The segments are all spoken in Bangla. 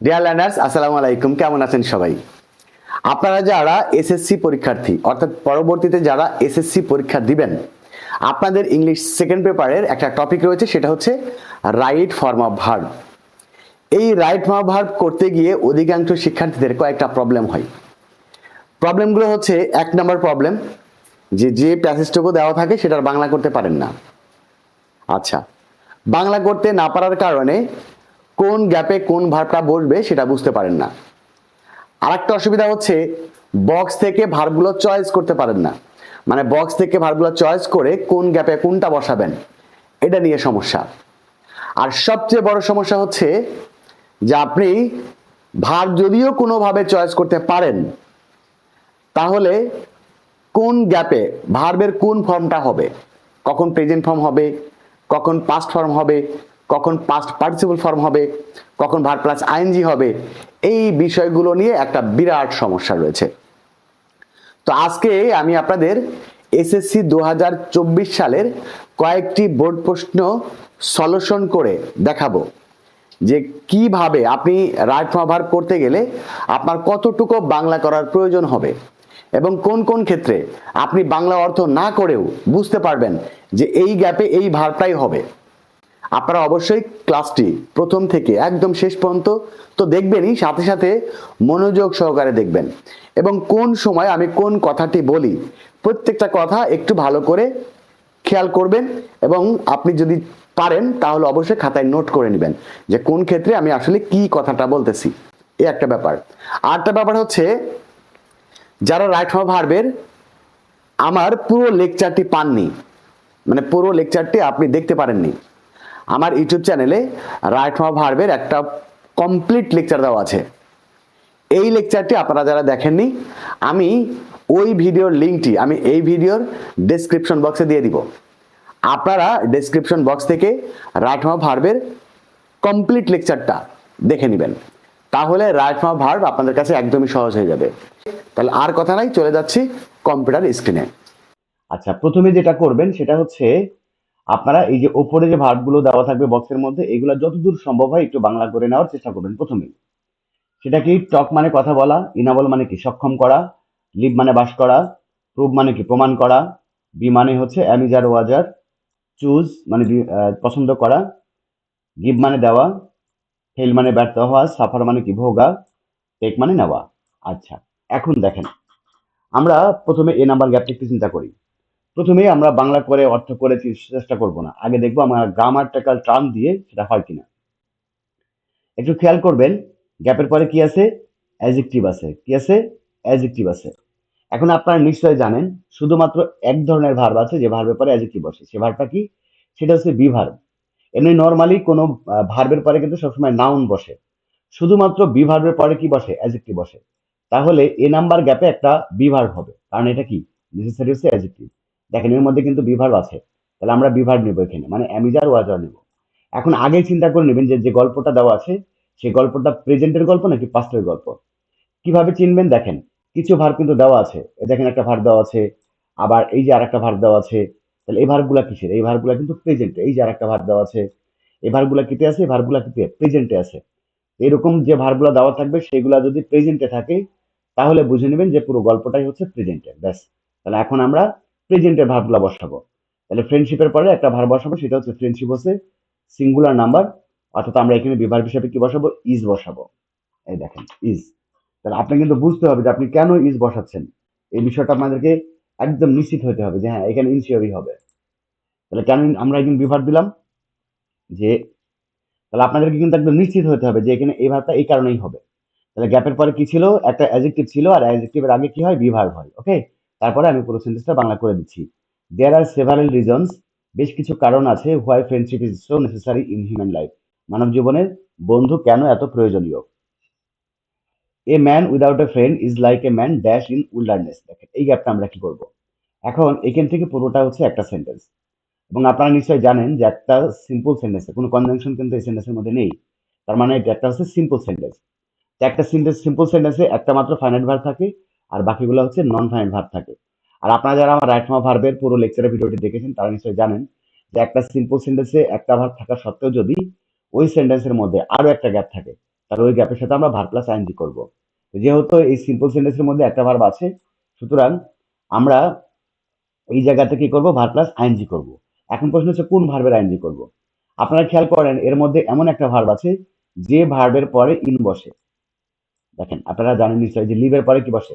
ডিয়ার লার্নার্স আসসালামু আলাইকুম। কেমন আছেন সবাই? আপনারা যারা এসএসসি পরীক্ষার্থী, অর্থাৎ পরবর্তীতে যারা এসএসসি পরীক্ষা দিবেন, আপনাদের ইংলিশ সেকেন্ড পেপারের একটা টপিক রয়েছে, সেটা হচ্ছে রাইট ফর্ম অফ ভার্ব এই রাইট ফর্ম অফ ভার্ব করতে গিয়ে অধিকাংশ শিক্ষার্থীদের কয়েকটা প্রবলেম হয়। প্রবলেমগুলো হচ্ছে, এক নম্বর প্রবলেম যে যে প্যাসেজটুকু দেওয়া থাকে সেটার বাংলা করতে পারেন না। আচ্ছা বাংলা করতে না পারার কারণে কোন গ্যাপে কোন ভার্বটা বসবে সেটা বুঝতে পারেন না। আরেকটা অসুবিধা হচ্ছে বক্স থেকে ভার্বগুলো চয়েস করতে পারেন না। মানে বক্স থেকে ভার্বগুলো চয়েস করে কোন গ্যাপে কোনটা বসাবেন, এটা নিয়ে সমস্যা। আর সবচেয়ে বড় সমস্যা হচ্ছে যে আপনি ভার্ব যদিও কোনোভাবে চয়েস করতে পারেন, তাহলে কোন গ্যাপে ভার্বের কোন ফর্মটা হবে, কখন প্রেজেন্ট ফর্ম হবে, কখন পাস্ট ফর্ম হবে কখন পাস্ট পার্টিসিপল ফর্ম হবে, কখন ভার প্লাস আইএনজি হবে, এই বিষয়গুলো নিয়ে একটা বিরাট সমস্যা রয়েছে। তো আজকে আমি আপনাদের এসএসসি দু হাজার চব্বিশ সালের কয়েকটি বোর্ড প্রশ্ন সলিউশন করে দেখাবো। যে কীভাবে আপনি রাইট ভার করতে গেলে আপনার কতটুকু বাংলা করার প্রয়োজন হবে এবং কোন কোন ক্ষেত্রে আপনি বাংলা অর্থ না করেও বুঝতে পারবেন যে এই গ্যাপে এই ভারটাই হবে। আপনারা অবশ্যই ক্লাসটি প্রথম থেকে একদম শেষ পর্যন্ত তো দেখবেনই, সাথে সাথে মনোযোগ সহকারে দেখবেন। এবং কোন সময় আমি কোন কথাটি বলি, প্রত্যেকটা কথা একটু ভালো করে খেয়াল করবেন এবং আপনি যদি পারেন তাহলে অবশ্যই খাতায় নোট করে নেবেন যে কোন ক্ষেত্রে আমি আসলে কি কথাটা বলতেছি। এই একটা ব্যাপার। আরেকটা ব্যাপার হচ্ছে, যারা রাইট ফর্ম ভার্বের, আমার পুরো লেকচারটি পাননি মানে পুরো লেকচারটি আপনি দেখতে পারেননি আমার ইউটিউব চ্যানেলে রাইট ভার্বের একটা কমপ্লিট লেকচার দেওয়া আছে। এই লেকচারটি আপনারা যারা দেখেননি, আমি ওই ভিডিওর লিঙ্কটি আমি এই ভিডিওর ডেসক্রিপশন বক্সে দিয়ে দিব। আপনারা ডেসক্রিপশন বক্স থেকে রাইট ভার্বের কমপ্লিট লেকচারটা দেখে নেবেন। তাহলে রাইট ফর্ম ভার্ব আপনাদের কাছে একদমই সহজ হয়ে যাবে। তাহলে আর কথা নাই, চলে যাচ্ছি কম্পিউটার স্ক্রিনে আচ্ছা প্রথমে যেটা করবেন সেটা হচ্ছে আপনারা এই যে ওপরে যে ভার্বগুলো দেওয়া থাকবে বক্সের মধ্যে, এগুলো যতদূর সম্ভব হয় একটু বাংলা করে নেওয়ার চেষ্টা করবেন প্রথমেই সেটা কি টক মানে কথা বলা, ইনাবল মানে কি সক্ষম করা লিভ মানে বাস করা প্রুভ মানে কি প্রমাণ করা, বি মানে হচ্ছে অ্যামিজার ওয়াজার, চুজ মানে পছন্দ করা, গিভ মানে দেওয়া ফেল মানে ব্যর্থ হওয়া, সাফার মানে কি ভোগা, টেক মানে নেওয়া। আচ্ছা এখন দেখেন, আমরা প্রথমে এ নাম্বার গ্যাপটা চিন্তা করি। প্রথমে আমরা বাংলা করে অর্থ করে চেষ্টা করব না। আগে দেখব আমরা গ্রামারটাকাল টার্ম দিয়ে সেটা হয় কিনা। একটু খেয়াল করবেন গ্যাপের পরে কি আছে? অ্যাজেক্টিভ আছে। কি আছে? অ্যাজেক্টিভ আছে। এখন আপনারা নিশ্চয় জানেন, শুধুমাত্র এক ধরনের ভার্ব আছে, যে ভার্বের পরে অ্যাজেক্টিভ বসে। সে ভার্বটা কি? সেটা হচ্ছে বি এমনি নর্মালি কোনো ভার্বের পরে কিন্তু সবসময় নাউন বসে। শুধুমাত্র বি ভার্বের পরে কি বসে? অ্যাজেক্টিভ বসে। তাহলে এ নাম্বার গ্যাপে একটা বি হবে। কারণ এটা কি? নেসেসারি হচ্ছে অ্যাজেক্টিভ দেখেন, এর মধ্যে কিন্তু বিভার আছে। তাহলে আমরা বিভার নেব এখানে মানে অ্যামিজার ওয়াজার নেব। এখন আগেই চিন্তা করে নেবেন যে যে গল্পটা দেওয়া আছে, সেই গল্পটা প্রেজেন্টের গল্প নাকি পাস্টের গল্প? কীভাবে চিনবেন? দেখেন, কিছু ভার কিন্তু দেওয়া আছে। দেখেন, একটা ভার দেওয়া আছে, আবার এই যে আর একটা ভার দেওয়া আছে, তাহলে এই ভারগুলা কিসের? এই ভারগুলা কিন্তু প্রেজেন্টে এই যে আর একটা ভার দেওয়া আছে, এই ভারগুলা কিতে আছে? এই ভারগুলা কিতে? প্রেজেন্টে আছে। এরকম যে ভারগুলা দেওয়া থাকবে, সেগুলা যদি প্রেজেন্টে থাকে, তাহলে বুঝে নেবেন যে পুরো গল্পটাই হচ্ছে প্রেজেন্টে ব্যাস। তাহলে এখন আমরা প্রেজেন্টের ভার্বগুলো বসাবো। তাহলে ফ্রেন্ডশিপের পরে একটা ভার বসাবো, সেটা হচ্ছে ফ্রেন্ডশিপ হচ্ছে সিঙ্গুলার নাম্বার অর্থাৎ আমরা এখানে বিভার হিসাবে কি বসাবো? ইজ বসাবো। এই দেখেন ইজ তাহলে আপনি কিন্তু বুঝতে হবে যে আপনি কেন ইজ বসাচ্ছেন। এই বিষয়টা আপনাদেরকে একদম নিশ্চিত হতে হবে যে হ্যাঁ এখানে ইনসিওরই হবে। তাহলে কেন আমরা এখানে বিভার দিলাম যে, তাহলে আপনাদেরকে কিন্তু একদম নিশ্চিত হতে হবে যে এখানে এই ভাবটা এই কারণেই হবে। তাহলে গ্যাপের পরে কি ছিল? একটা অ্যাজেক্টিভ ছিল, আর অ্যাজেক্টিভের আগে কি হয়? বিভার হয় ওকে তারপরে আমি পুরো সেন্টেন্সটা বাংলা করে দিচ্ছি। দেয়ার আর সেভারেল রিজনস বেশ কিছু কারণ আছে why friendship is so necessary in human life মানব জীবনের বন্ধু কেন এত প্রয়োজনীয়? A man without a friend is like a man dash in wilderness দেখেন, এই গ্যাপটা আমরা কি করব? এখন এখান থেকে পুরোটা হচ্ছে একটা সেন্টেন্স এবং আপনারা নিশ্চয়ই জানেন যে একটা সিম্পল সেন্টেন্সে কোনো কনভেনশন কিন্তু এই সেন্টেন্সের মধ্যে নেই। তার মানে এটা একটা হচ্ছে সিম্পল সেন্টেন্স একটা সেন্টেন্স সিম্পল সেন্টেন্সে একটা মাত্র ফাইনাল ভার্ব থাকে আর বাকিগুলো হচ্ছে নন ফাইনাইট ভার্ব থাকে। আর আপনারা যারা আমার রাইট ফর্ম ভার্বের পুরো লেকচারের ভিডিওটি দেখেছেন, তারা নিশ্চয়ই জানেন যে একটা সিম্পল সেন্টেন্সে একটা ভার্ব থাকা সত্ত্বেও যদি ওই সেন্টেন্সের মধ্যে আরও একটা গ্যাপ থাকে, তাহলে ওই গ্যাপের সাথে আমরা ভার প্লাস আইএনজি করব। যেহেতু এই সিম্পল সেন্টেন্সের মধ্যে একটা ভার্ব আছে, সুতরাং আমরা এই জায়গাতে কি করব? ভার প্লাস আইএনজি করব। এখন প্রশ্ন হচ্ছে, কোন ভার্বের আইএনজি করব? আপনারা খেয়াল করেন, এর মধ্যে এমন একটা ভার্ব আছে যে ভার্বের পরে ইন বসে। দেখেন, আপনারা জানেন নিশ্চয়ই যে লিভের পরে কি বসে?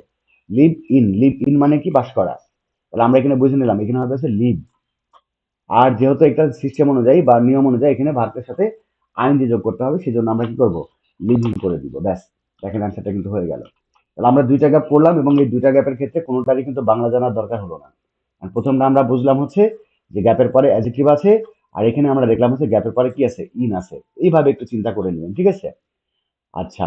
লিভ ইন লিভ ইন মানে কি? বাস করা। তাহলে আমরা এখানে বুঝে নিলাম, এখানে হবে আছে লিভ আর যেহেতু একটা সিস্টেম অনুযায়ী বা নিয়ম অনুযায়ী এখানে ভার্বের সাথে আইনজি যোগ করতে হবে, সেজন্য আমরা কি করব? লিভিং করে দিব, ব্যাস। দেখেন অ্যান্সারটা কিন্তু হয়ে গেল। তাহলে আমরা দুইটা গ্যাপ পড়লাম এবং এই দুইটা গ্যাপের ক্ষেত্রে কোনোটারই কিন্তু বাংলা জানার দরকার হলো না। প্রথমটা আমরা বুঝলাম হচ্ছে যে গ্যাপের পরে অ্যাডজেক্টিভ আছে, আর এখানে আমরা দেখলাম হচ্ছে গ্যাপের পরে কি আছে? ইন আছে। এইভাবে একটু চিন্তা করে নেবেন, ঠিক আছে? আচ্ছা।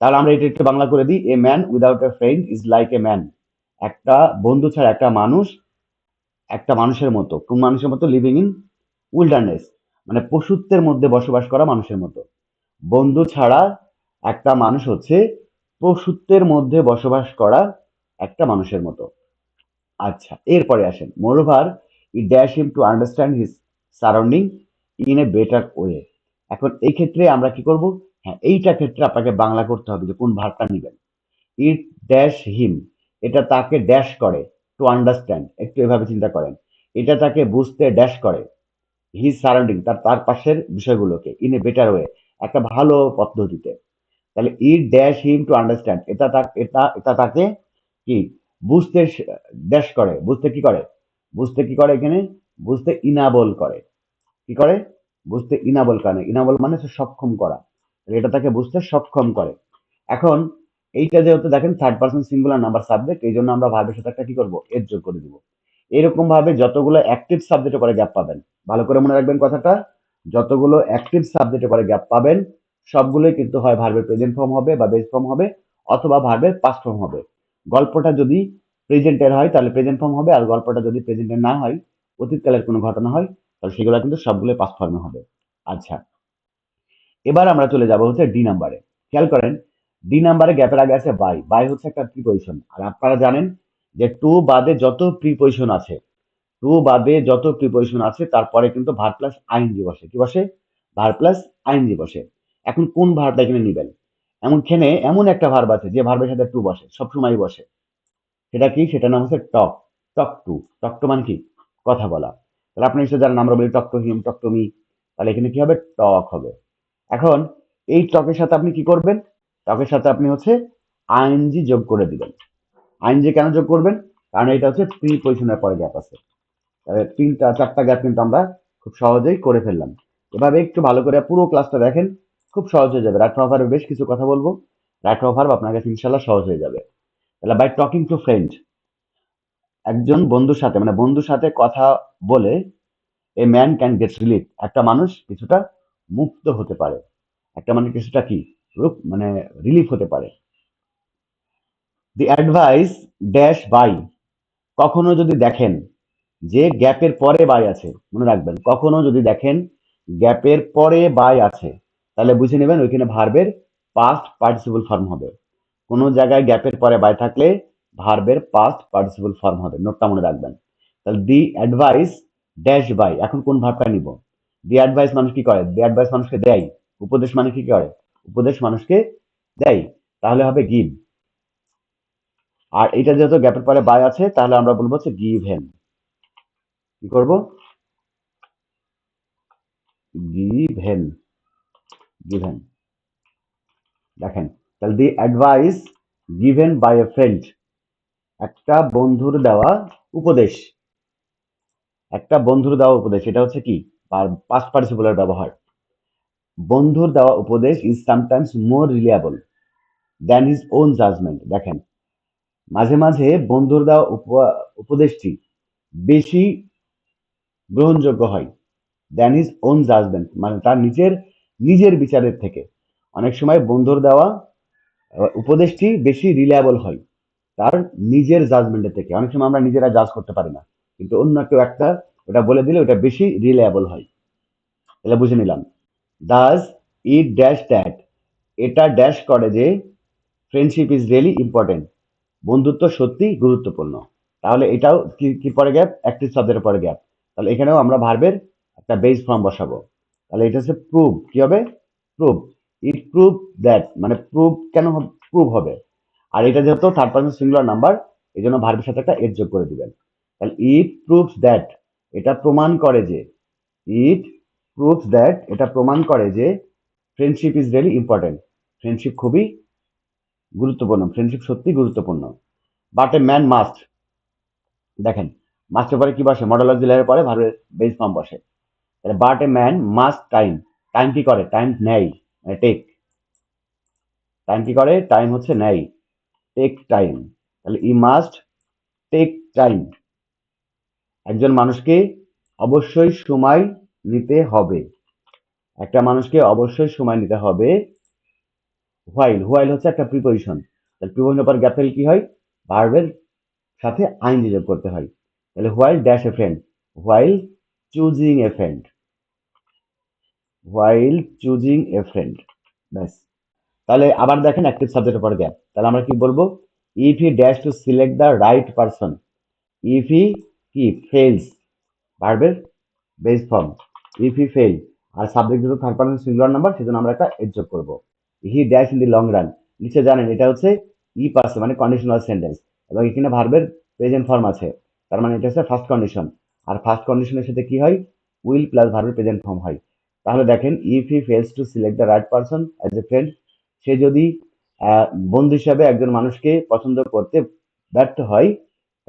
তাহলে আমরা এটা একটু বাংলা করে দিই। A man without a friend is like a man একটা বন্ধু ছাড়া একটা মানুষ একটা মানুষের মতো, কোন মানুষের মতো লিভিং ইন উইল্ডারনেস মানে পশুত্বের মধ্যে বসবাস করা মানুষের মতো। বন্ধু ছাড়া একটা মানুষ হচ্ছে পশুত্বের মধ্যে বসবাস করা একটা মানুষের মতো। আচ্ছা এরপরে আসেন। Moreover it dash him to understand his surrounding in a better way এখন এই ক্ষেত্রে আমরা কি করব? হ্যাঁ এইটা ক্ষেত্রে আপনাকে বাংলা করতে হবে যে কোন ভার্বটা নেবেন। ইট ড্যাশ হিম, এটা তাকে ড্যাশ করে টু আন্ডারস্ট্যান্ড একটু এভাবে চিন্তা করেন। এটা তাকে বুঝতে ড্যাশ করে। হিজ সারাউন্ডিং তার তার পাশের বিষয়গুলোকে ইন এ বেটার ওয়ে একটা ভালো পদ্ধতিতে। তাহলে it dash him to understand এটা তার এটা এটা তাকে কি? বুঝতে ড্যাশ করে। বুঝতে কি করে? বুঝতে কি করে এখানে? বুঝতে ইনাবল করে। কি করে? বুঝতে ইনাবল করে। ইনাবল মানে সক্ষম করা। এটা তাকে বুঝতে সক্ষম করে। এখন এইটা যেহেতু দেখেন third person singular number subject এই জন্য আমরা ভাবের সাথে একটা কি করব? এর যোগ করে দিব। এরকম ভাবে যতগুলো অ্যাক্টিভ সাবজেক্টে করে গ্যাপ পাবেন। ভালো করে মনে রাখবেন কথাটা, যতগুলো অ্যাক্টিভ সাবজেক্টে করে গ্যাপ পাবেন, সবগুলোই কিন্তু হয় ভার্বের প্রেজেন্ট ফর্ম হবে বা বেস ফর্ম হবে, অথবা ভার্বের পাস্ট ফর্ম হবে। গল্পটা যদি প্রেজেন্টের হয়, তাহলে প্রেজেন্ট ফর্ম হবে, আর গল্পটা যদি প্রেজেন্টের না হয়, অতীতকালের কোনো ঘটনা হয়, তাহলে সেগুলো কিন্তু সবগুলো পাস্ট ফর্মে হবে। আচ্ছা। এবার আমরা চলে যাব হচ্ছে ডি নাম্বারে খেয়াল করেন ডি নাম্বারে গ্যাপের আগে আছে বাই বাই হচ্ছে একটা প্রিপজিশন আর আপনারা জানেন যে টু বাদে যত প্রিপজিশন আছে টু বাদে যত প্রিপজিশন আছে, তারপরে কিন্তু ভার প্লাস আইনজি বসে। কি বসে? ভার প্লাস আইনজি বসে। এখন কোন ভার্বটা এখানে নিবেন? এমনখানে এমন একটা ভার্ব আছে যে ভার্বের সাথে টু বসে সবসময় বসে। সেটা কি? সেটা নাম হচ্ছে টক টক টু টক টু মানে কি? কথা বলা। তাহলে আপনি নিশ্চয় জানেন আমরা বলি talk to him talk to me তাহলে এখানে কি হবে? টক হবে। এখন এই টকের সাথে আপনি কি করবেন? টকের সাথে আপনি হচ্ছে আইএনজি যোগ করে দিবেন। আইএনজি কেন যোগ করবেন? কারণ এটা হচ্ছে প্রি পজিশনের পরে গ্যাপ আছে। তাহলে তিনটা চারটা গ্যাপ কিন্তু আমরা খুব সহজেই করে ফেললাম। এভাবে একটু ভালো করে পুরো ক্লাসটা দেখেন, খুব সহজ হয়ে যাবে। রাইট প্রভাবের বেশ কিছু কথা বলব। রাইট প্রভাব আপনার কাছে ইনশাল্লাহ সহজ হয়ে যাবে। তাহলে বাই টকিং টু ফ্রেন্ড। একজন বন্ধুর সাথে মানে বন্ধুর সাথে কথা বলে a man can get relief. একটা মানুষ কিছুটা মুক্ত হতে পারে। একটা মানে কিছুটা কি? রূপ মানে রিলিফ হতে পারে। দি অ্যাডভাইস ড্যাশ বাই কখনো যদি দেখেন যে গ্যাপের পরে বাই আছে, মনে রাখবেন, কখনো যদি দেখেন গ্যাপের পরে বাই আছে, তাহলে বুঝে নেবেন ওইখানে ভার্বের পাস্ট পার্টিসিপল ফর্ম হবে। কোনো জায়গায় গ্যাপের পরে বাই থাকলে ভার্বের পাস্ট পার্টিসিপল ফর্ম হবে। নোটটা মনে রাখবেন। তাহলে দি অ্যাডভাইস ড্যাশ বাই এখন কোন ভার্বটা নিব? দি অ্যাডভাইস মানুষ কি করে? দি অ্যাডভাইস মানুষকে দেয়। উপদেশ মানে কি করে? উপদেশ মানুষকে দেয়। তাহলে হবে গিভ আর এটা যেহেতু গ্যাপের পরে বাই আছে, তাহলে আমরা বলব হচ্ছে গিভ হেম কি করব? গিভ হেম গিভ হেম দেখেন, তাহলে the advice given by a friend একটা বন্ধুর দেওয়া উপদেশ। একটা বন্ধুর দেওয়া উপদেশ, এটা হচ্ছে কি? পাস্ট পার্টিসিপলের ব্যবহার। বন্ধুর দেওয়া উপদেশ is sometimes more reliable than his own judgement দেখেন, মাঝে মাঝে বন্ধুর দেওয়া উপ- উপদেশটি বেশি গ্রহণযোগ্য হয় দ্যান হিজ ওন জাজমেন্ট মানে তার নিজের নিজের বিচারের থেকে। অনেক সময় বন্ধুর দেওয়া উপদেশটি বেশি রিলায়েবল হয় তার নিজের জাজমেন্টের থেকে। অনেক সময় আমরা নিজেরা জাজ করতে পারি না, কিন্তু অন্য কেউ একটা ওটা বলে দিলে ওটা বেশি রিলায়েবল হয়। তাহলে বুঝে নিলাম। দাস ইট ড্যাশ দ্যাট এটা ড্যাশ করে যে ফ্রেন্ডশিপ ইজ রিয়েলি ইম্পর্টেন্ট বন্ধুত্ব সত্যি গুরুত্বপূর্ণ। তাহলে এটাও কি কি পরে গ্যাপ অ্যাক্টিভ শব্দের পরে গ্যাপ তাহলে এখানেও আমরা ভার্বের একটা বেস ফর্ম বসাবো। তাহলে এটা হচ্ছে প্রুভ কি হবে? প্রুভ ইট প্রুভ দ্যাট মানে প্রুভ কেন প্রুভ হবে। আর এটা যেহেতু থার্ড পার্সন সিঙ্গুলার নাম্বার এই জন্য ভার্বের সাথে একটা এর যোগ করে দিবেন। তাহলে ইট প্রুভস দ্যাট এটা প্রমাণ করে যে ইট প্রুভস দ্যাট এটা প্রমাণ করে যে friendship is really important friendship খুবই গুরুত্বপূর্ণ ফ্রেন্ডশিপ সত্যি গুরুত্বপূর্ণ। বাট এ ম্যান মাস্ট দেখেন মাস্টের পরে কি বসে? মডেল অফ অক্সিলারের পরে ভার্বের বেস ফর্ম বসে। তাহলে but a man must time time কি করে? টাইম নেয় মানে টেক টাইম কি করে? টাইম হচ্ছে নেয়। টেক টাইম তাহলে ই মাস্ট টেক টাইম একজন মানুষকে অবশ্যই সময় নিতে হবে। একটা মানুষকে অবশ্যই সময় নিতে হবে হোয়াইল হোয়াইল হচ্ছে একটা প্রিপোজিশন তাহলে প্রিপোজিশনের পর গ্যাপ কি হয়? ভার্বের সাথে আইন যোগ করতে হয়। তাহলে while dash a friend while choosing a friend while choosing a friend ব্যাস। তাহলে আবার দেখেন অ্যাক্টিভ সাবজেক্টের পর গ্যাপ তাহলে আমরা কি বলব? If he dash to select the right person if he কি? ফেলস ভার্বের base form if he fail R subject যেহেতু থার্ড পার্সন সিঙ্গুলার নাম্বার সেজন্য আমরা একটা এড যোগ করব। He dash in the long run নিচে জানেন, এটা হচ্ছে ই পার্সন মানে কন্ডিশনাল সেন্টেন্স এবং এখানে ভার্বের প্রেজেন্ট ফর্ম আছে। তার মানে এটা হচ্ছে ফার্স্ট কন্ডিশন আর ফার্স্ট কন্ডিশনের সাথে কি হয়? উইল প্লাস ভার্বের প্রেজেন্ট ফর্ম হয়। তাহলে দেখেন if he fails to select the right person as a friend সে যদি বন্ধু হিসাবে একজন মানুষকে পছন্দ করতে ব্যর্থ হয়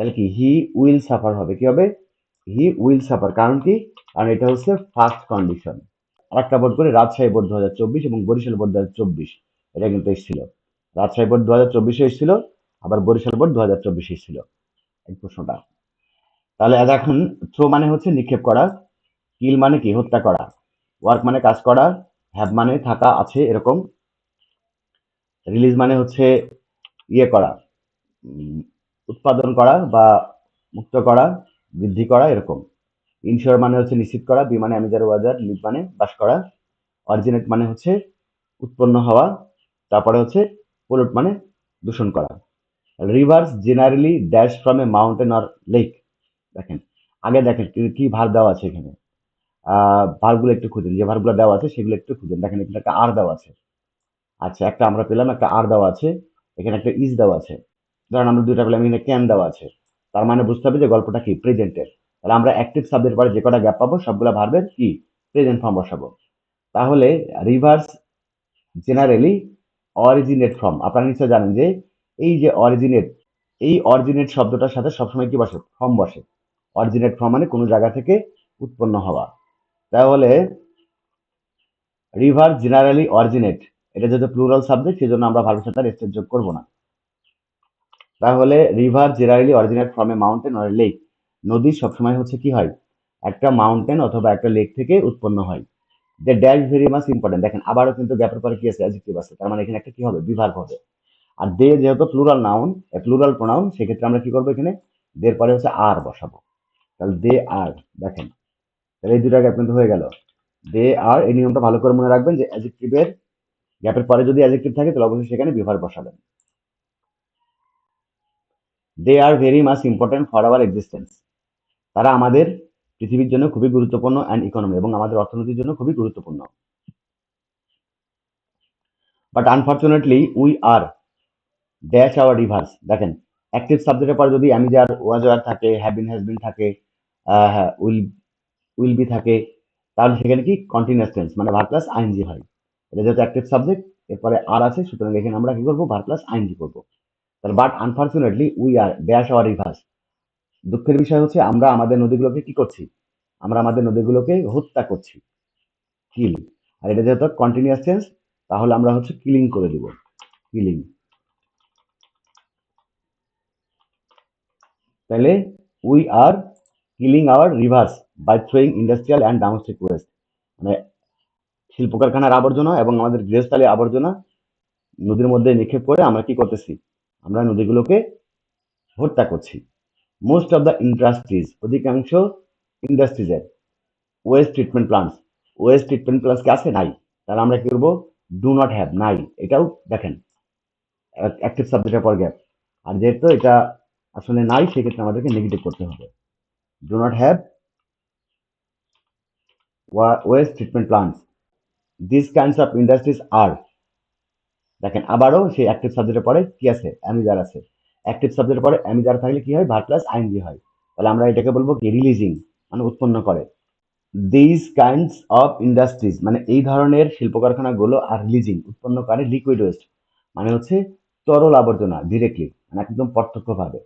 তাহলে কি? হি উইল সাফার হবে। কি হবে? হি উইল সাফার কারণ কি? কারণ এটা হচ্ছে ফার্স্ট কন্ডিশন আরেকটা বোর্ড করে রাজশাহী বোর্ড দু হাজার চব্বিশ এবং বরিশাল বোর্ড দু হাজার চব্বিশ। এটা কিন্তু এসেছিল। রাজশাহী বোর্ড দু হাজার চব্বিশে এসেছিল, আবার বরিশাল বোর্ড দু হাজার চব্বিশে এসেছিল। এই প্রশ্নটা। তাহলে এখন থ্রো মানে হচ্ছে নিক্ষেপ করা কিল মানে কি? হত্যা করা। ওয়ার্ক মানে কাজ করা হ্যাভ মানে থাকা, আছে, এরকম। রিলিজ মানে হচ্ছে ইয়ে করা। উৎপাদন করা বা মুক্ত করা, বৃদ্ধি করা এরকম। ইনশিওর মানে হচ্ছে নিশ্চিত করা বি মানে অ্যামিজার ওয়াজার লিভ মানে বাস করা। অরিজিনেট মানে হচ্ছে উৎপন্ন হওয়া, তারপরে হচ্ছে পোলট মানে দূষণ করা। Rivers generally dash from a mountain or lake দেখেন, আগে দেখেন কি- ভার দেওয়া আছে এখানে। ভারগুলো একটু খুঁজেন, যে ভারগুলো দেওয়া আছে সেগুলো একটু খুঁজেন। দেখেন, এখানে একটা আর দেওয়া আছে। আচ্ছা একটা আমরা পেলাম, একটা আর দেওয়া আছে। এখানে একটা ইজ দেওয়া আছে। ধরেন আমরা দুইটা পেলাম এখানে ক্যান দেওয়া আছে। তার মানে বুঝতে হবে যে গল্পটা কি প্রেজেন্টের তাহলে আমরা অ্যাক্টিভ সাবজেক্ট পরে যে কটা গ্যাপ পাবো, সবগুলো ভার্বের কি প্রেজেন্ট ফর্ম বসাবো। তাহলে রিভার্স জেনারেলি অরিজিনেট ফর্ম আপনারা নিশ্চয় জানেন যে এই যে অরিজিনেট এই অরিজিনেট শব্দটার সাথে সবসময় কি বসে? ফর্ম বসে। অরিজিনেট ফর্ম মানে কোনো জায়গা থেকে উৎপন্ন হওয়া। তাহলে রিভার্স জেনারেলি অরিজিনেট এটা যেহেতু প্লুরাল সাবজেক্ট সেজন্য আমরা ভার্বের সাথে রেস্টের যোগ করব না। তাহলে river generally originate from a mountain or lake নদী সবসময় হচ্ছে কি হয়? একটা মাউন্টেন অথবা একটা লেক থেকে উৎপন্ন হয়। যে ড্যাশ ভেরি মাস ইম্পর্টেন্ট দেখেন, আবারও কিন্তু গ্যাপের পরে কি আছে? অ্যাডজেক্টিভ আছে। তার মানে এখানে একটা কি হবে? বিভাগ হবে। আর দে যেহেতু প্লুরাল নাউন প্লুরাল প্রোনাউন সেক্ষেত্রে আমরা কি করব এখানে? দের পরে হচ্ছে আর বসাবো। তাহলে দে আর দেখেন। তাহলে এই দুটা গ্যাপ কিন্তু হয়ে গেল। দে আর এই নিয়মটা ভালো করে মনে রাখবেন যে অ্যাডজেক্টিভের গ্যাপের পরে যদি অ্যাডজেক্টিভ থাকে, তাহলে অবশ্যই সেখানে বিভাগ বসাবেন। They are very much important for our existence তারা আমাদের পৃথিবীর জন্য খুবই গুরুত্বপূর্ণ অ্যান্ড ইকোনমি এবং আমাদের অর্থনীতির জন্য খুবই গুরুত্বপূর্ণ। But unfortunately we are dash our rivers দেখেন অ্যাক্টিভ সাবজেক্টের পর যদি আমি যার ওয়াজ ওয়ার থাকে হ্যাবিন হ্যাজ বিন থাকে উইল উইল বি থাকে, তাহলে সেখানে কি? কন্টিনিউয়াস টেন্স মানে ভার প্লাস আইনজি হয়। এটা যেহেতু অ্যাক্টিভ সাবজেক্ট এরপরে আর আছে, সুতরাং এখানে আমরা কি করব? ভার প্লাস আইনজি করব। But unfortunately we are dash our rivers দুঃখের বিষয় হচ্ছে, আমরা আমাদের নদীগুলোকে কি করছি? আমরা আমাদের নদীগুলোকে হত্যা করছি। কিল আর এটা যেহেতু কন্টিনিউয়াস টেন্স তাহলে আমরা হচ্ছে কিলিং করে দিব। কিলিং তাহলে we are killing our rivers by throwing industrial and domestic waste মানে শিল্প কারখানার আবর্জনা এবং আমাদের গৃহস্থালী আবর্জনা নদীর মধ্যে নিক্ষেপ করে আমরা কি করতেছি? আমরা নদীগুলোকে হত্যা করছি। মোস্ট অফ দ্য ইন্ডাস্ট্রিজ অধিকাংশ ইন্ডাস্ট্রিজের waste treatment plants waste treatment plants কি আছে? নাই। তাহলে আমরা কি করব? ডু নট হ্যাভ নাই। এটাও দেখেন অ্যাক্টিভ সাবজেক্টের পর গ্যাপ আর যেহেতু এটা আসলে নাই, সেক্ষেত্রে আমাদেরকে নেগেটিভ করতে হবে। Do not have waste treatment plants this kinds of industries আর দেখেন, আবারও সেই অ্যাক্টিভ সাবজেক্টের পরে কি আছে? অ্যামিজার আছে। অ্যাক্টিভ সাবজেক্টের পরে অ্যামিজার থাকলে কি হয়? ভার প্লাস আইনজি হয়। তাহলে আমরা এটাকে বলব কি? রিলিজিং মানে উৎপন্ন করে। দিস কাইন্ডস অফ ইন্ডাস্ট্রিজ মানে এই ধরনের শিল্প কারখানাগুলো আর রিলিজিং উৎপন্ন করে লিকুইড ওয়েস্ট মানে হচ্ছে তরল আবর্জনা ডিরেক্টলি মানে একদম প্রত্যক্ষভাবে।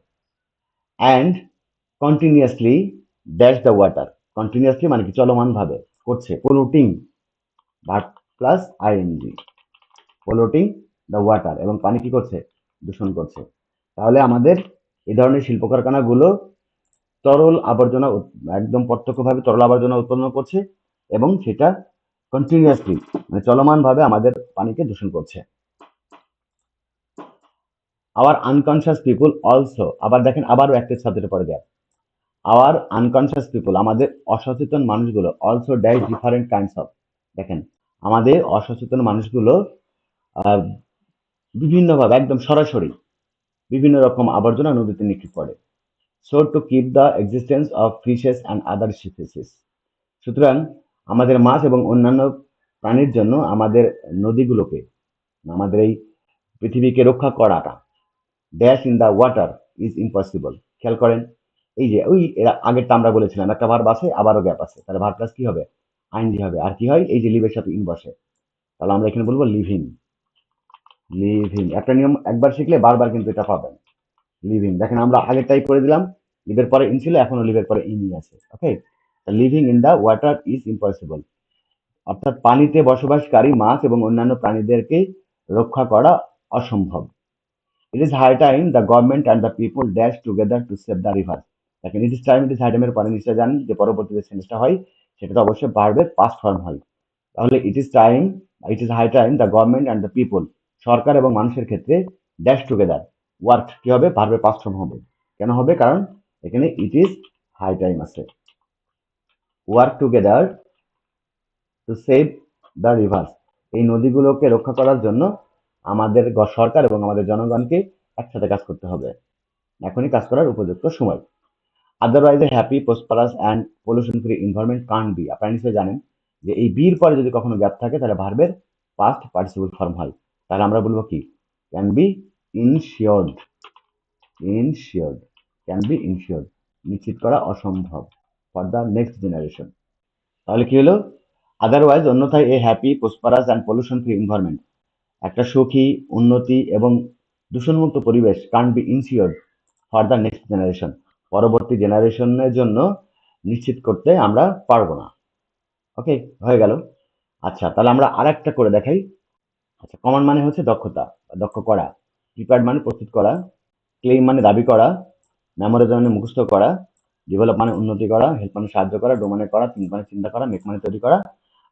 And continuously dash the water continuously মানে কি? চলমানভাবে, করছে। Polluting verb plus ING polluting the water এবং পানি কি করছে? দূষণ করছে। তাহলে আমাদের এই ধরনের শিল্প কারখানাগুলো তরল আবর্জনা একদম প্রত্যক্ষভাবে তরল আবর্জনা উৎপন্ন করছে এবং সেটা কন্টিনিউয়াসলি মানে চলমানভাবে আমাদের পানিকে দূষণ করছে। আওয়ার আনকনসিয়াস পিপুল অলসো আবার দেখেন আবারও একটা সাবজেক্টে পড়ে যায় আওয়ার আনকনসিয়াস পিপুল আমাদের অসচেতন মানুষগুলো also dash different kinds of দেখেন, আমাদের অসচেতন মানুষগুলো বিভিন্নভাবে, একদম সরাসরি বিভিন্ন রকম আবর্জনা নদীতে নিক্ষেপ করে। So to keep the existence of fishes and other species সুতরাং আমাদের মাছ এবং অন্যান্য প্রাণীর জন্য আমাদের নদীগুলোকে, আমাদের এই পৃথিবীকে রক্ষা করাটা dash in the water is impossible খেয়াল করেন, এই যে ওই এরা আগেরটা আমরা বলেছিলাম, একটা ভার্ব আছে, আবারও গ্যাপ আছে। তাহলে ভার্ব প্লাস কি হবে? আইনজি হবে। আর কি হয়? এই যে লিভের সাথে ইন বসে। তাহলে আমরা এখানে বলব লিভিং লিভিং একটা নিয়ম একবার শিখলে বারবার কিন্তু এটা পাবেন। লিভিং দেখেন আমরা আগে আগেরটাই করে দিলাম লিভের পরে ইন ছিল, এখনও লিভের পরে ইনই আছে okay living in the water is impossible অর্থাৎ পানিতে বসবাসকারী মাছ এবং অন্যান্য প্রাণীদেরকে রক্ষা করা অসম্ভব। It is high time the government and the people dash together to save the river দেখেন it is time it is high টাইমের পরে নিশ্চয় জানেন যে পরবর্তীতে সেন্সটা হয়, সেটা তো অবশ্যই বাড়বে পাস্ট ফর্ম হয়। তাহলে it is time it is high time the government and the people সরকার এবং মানুষের ক্ষেত্রে ড্যাশ টুগেদার ওয়ার্ক কি হবে? ভার্বের পাস্ট ফর্ম হবে। কেন হবে? কারণ এখানে ইট ইজ হাই টাইম আছে। Work together to save the rivers এই নদীগুলোকে রক্ষা করার জন্য আমাদের সরকার এবং আমাদের জনগণকে একসাথে কাজ করতে হবে। এখনই কাজ করার উপযুক্ত সময়। Otherwise a happy prosperous and pollution free environment can be আপনারা নিশ্চয়ই জানেন যে এই বির পরে যদি কখনো গ্যাপ থাকে, তাহলে ভার্বের পাস্ট পার্টিসিপল ফর্ম হয়। তাহলে আমরা বলব কি? Can be ensured ensured can be ensured নিশ্চিত করা অসম্ভব ফর দ্য নেক্সট জেনারেশন তাহলে কি হলো? আদারওয়াইজ অন্যথায় a happy prosperous and pollution free environment একটা সুখী, উন্নতি এবং দূষণমুক্ত পরিবেশ can be ensured for the next generation পরবর্তী জেনারেশনের জন্য নিশ্চিত করতে আমরা পারব না। ওকে হয়ে গেল। আচ্ছা তাহলে আমরা আর একটা করে দেখাই। আচ্ছা কমান মানে হচ্ছে দক্ষতা দক্ষ করা প্রিপেয়ার্ড মানে প্রস্তুত করা ক্লেম মানে দাবি করা মেমোরিজ মানে মুখস্থ করা ডেভেলপ মানে উন্নতি করা হেল্প মানে সাহায্য করা ডো মানে করা থিঙ্ক মানে চিন্তা করা মেক মানে তৈরি করা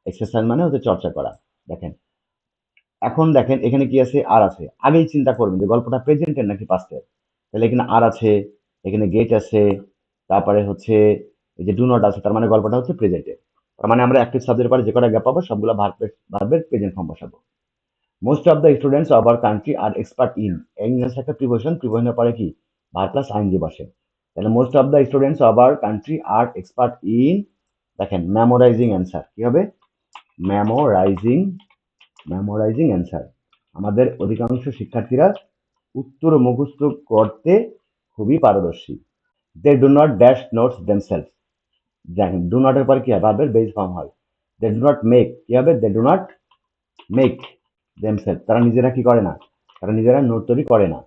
এক্সারসাইজ মানে হচ্ছে চর্চা করা, দেখেন। এখন দেখেন, এখানে কি আছে? আর আছে। আগেই চিন্তা করবেন যে গল্পটা প্রেজেন্টের নাকি পাস্টের তাহলে এখানে আর আছে, এখানে গেট আছে, তারপরে হচ্ছে এই যে ডু নট আছে, তার মানে গল্পটা হচ্ছে প্রেজেন্টের তার মানে আমরা অ্যাক্টিভ সাবজেক্টের পরে যে কটা গ্যাপ পাবো, সবগুলো ভার্বের ভার্বের প্রেজেন্ট ফর্ম বসাবো। Most of the students of our country are expert in English একটা প্রিপোজিশন প্রিপোজিশনের পরে কি? ভার প্লাস আইনজি বসে। তাহলে most of the students of our country are expert in দেখেন মেমোরাইজিং অ্যান্সার কি হবে? মেমোরাইজিং মেমোরাইজিং অ্যান্সার আমাদের অধিকাংশ শিক্ষার্থীরা উত্তর মুখস্থ করতে খুবই পারদর্শী। They do not dash notes themselves দেখেন ডু নটের পর কি হয়? ভার্বের বেজ ফর্ম হয়। দে ডু নট মেক কি হবে? They do not make themselves তারা নিজেরা কি করে না? তারা নিজেরা নোট তৈরি করে না।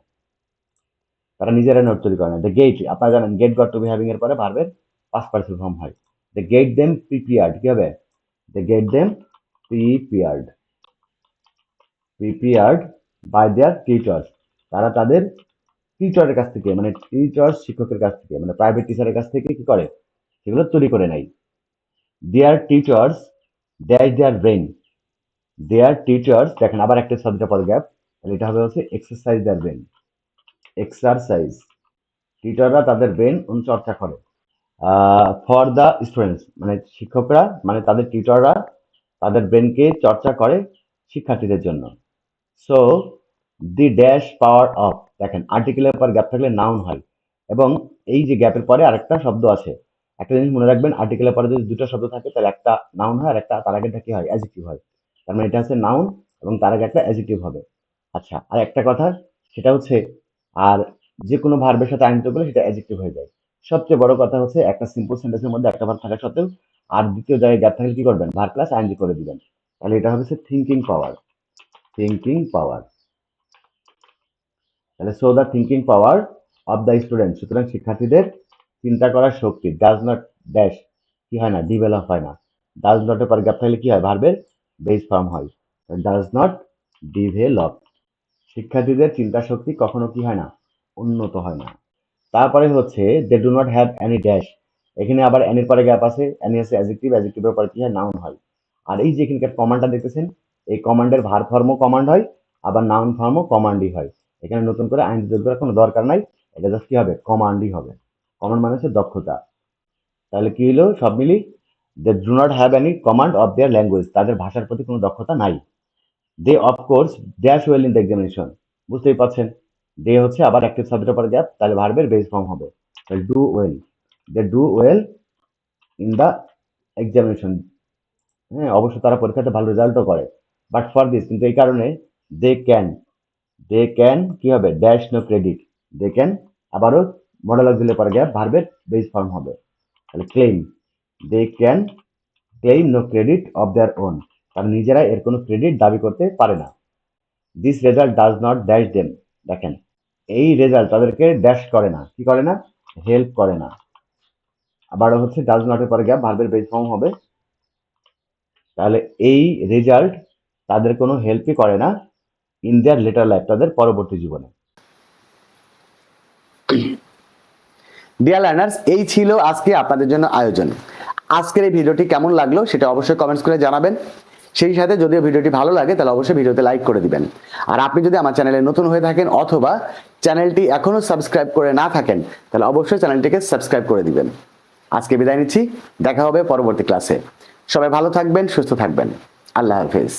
তারা নিজেরা নোট তৈরি করে না। দ্য গেট আপনারা জানেন get got to be having এর পরে ভার্বের পাস পার্সেল ফর্ম হয়। দ্য গেট দেম প্রিপেয়ার্ড কি হবে? They get them prepared prepared by their teachers তারা তাদের টিচারের কাছ থেকে মানে টিচার্স শিক্ষকের কাছ থেকে মানে প্রাইভেট টিচারের কাছ থেকে কি করে? সেগুলো তৈরি করে নেয়। Their teachers dash their brain their teachers দেখেন আবার একটা সাবজেক্ট পরে গ্যাপ তাহলে এটা হবে হচ্ছে এক্সারসাইজ দেয়ার ব্রেন এক্সারসাইজ টিচাররা তাদের ব্রেন চর্চা করে। ফর দ্য স্টুডেন্টস মানে শিক্ষকরা মানে তাদের টিচাররা তাদের ব্রেনকে চর্চা করে শিক্ষার্থীদের জন্য। So the dash power of দেখেন আর্টিকেলের পর গ্যাপ থাকলে নাউন হয়। এবং এই যে গ্যাপের পরে আরেকটা শব্দ আছে, একটা জিনিস মনে রাখবেন আর্টিকেলের পরে যদি দুটো শব্দ থাকে, তাহলে একটা নাউন হয় আর একটা তার আগেটা কি হয়? অ্যাজেক্টিভ হয়। তার মানে এটা হচ্ছে নাউন এবং তার আগে একটা অ্যাডজেক্টিভ হবে। আচ্ছা আর একটা কথা, সেটা হচ্ছে, আর যে কোনো ভার্বের সাথে আইনিত করলে সেটা অ্যাডজেক্টিভ হয়ে যায়। সবচেয়ে বড় কথা হচ্ছে, একটা সিম্পল সেন্টেন্সের মধ্যে একটা ভার থাকা সত্ত্বেও, আর দ্বিতীয় জায়গায় গ্যাপ থাকলে কি করবেন? ভার প্লাস আইনজি করে দিবেন। তাহলে এটা হবে থিঙ্কিং পাওয়ার থিঙ্কিং পাওয়ার তাহলে so the thinking power of the student সুতরাং শিক্ষার্থীদের চিন্তা করার শক্তি ডাজ নট ড্যাশ কি হয় না? ডেভেলপ হয় না। ডাজ নটের পর গ্যাপ থাকলে কি হয়? ভার্বের বেস ফর্ম হয়। ডাজ নট ডেভেলপ শিক্ষার্থীদের চিন্তা শক্তি কখনো কি হয় না? উন্নত হয় না। তারপরে হচ্ছে they do not have any dash এখানে আবার এনির পরে গ্যাপ আছে। এনি আছে অ্যাজেক্টিভ অ্যাজেক্টিভের পরে কি হয়? নাউন হয়। আর এই যে এখানকার কমান্ডটা দেখতেছেন, এই কমান্ডের ভার ফর্মও কমান্ড হয়, আবার নাউন ফর্মও কমান্ডই হয়। এখানে নতুন করে আইন যোগ করার কোনো দরকার নাই। এটা জাস্ট কি হবে? কমান্ডই হবে। কমান্ড মানে হচ্ছে দক্ষতা। তাহলে কি হলো সব মিলি they do not have any command of their language তাদের ভাষার প্রতি কোনো দক্ষতা নাই। They of course dash well in the examination বুঝতেই পারছেন? দে হচ্ছে আবার অ্যাক্টিভ সাবজেক্টের পরে গ্যাপ তাহলে ভার্বের বেস ফর্ম হবে। Do well they do well in the examination হ্যাঁ অবশ্য তারা পরীক্ষাতে ভালো রেজাল্টও করে। বাট ফর দিস কিন্তু এই কারণে দে ক্যান দে ক্যান কি হবে? Dash no credit they can আবারও মডেল অক্সিলের পরে গ্যাপ ভার্বের বেস ফর্ম হবে। তাহলে claim they can claim no credit of their own তারা নিজেরা এর কোনো ক্রেডিট দাবি করতে পারে না। This result does not dash them দেখেন, এই রেজাল্ট তাদেরকে ড্যাশ করে না। কি করে না? হেল্প করে না। আবার হচ্ছে ডাজ নটের পরে গ্যাপ ভার্বের বেস ফর্ম হবে। তাহলে এই রেজাল্ট তাদের কোনো হেল্পই করে না ইন দেয়ার লেটার লাইফ তাদের পরবর্তী জীবনে। ডিয়ার লার্নার্স এই ছিল আজকে আপনাদের জন্য আয়োজন। আজকের এই ভিডিওটি কেমন লাগল সেটা অবশ্যই কমেন্টস করে জানাবেন। সেই সাথে যদিও ভিডিওটি ভালো লাগে, তাহলে অবশ্যই ভিডিওতে লাইক করে দিবেন। আর আপনি যদি আমার চ্যানেলে নতুন হয়ে থাকেন অথবা চ্যানেলটি এখনও সাবস্ক্রাইব করে না থাকেন, তাহলে অবশ্যই চ্যানেলটিকে সাবস্ক্রাইব করে দিবেন। আজকে বিদায় নিচ্ছি, দেখা হবে পরবর্তী ক্লাসে সবাই ভালো থাকবেন, সুস্থ থাকবেন। আল্লাহ হাফেজ।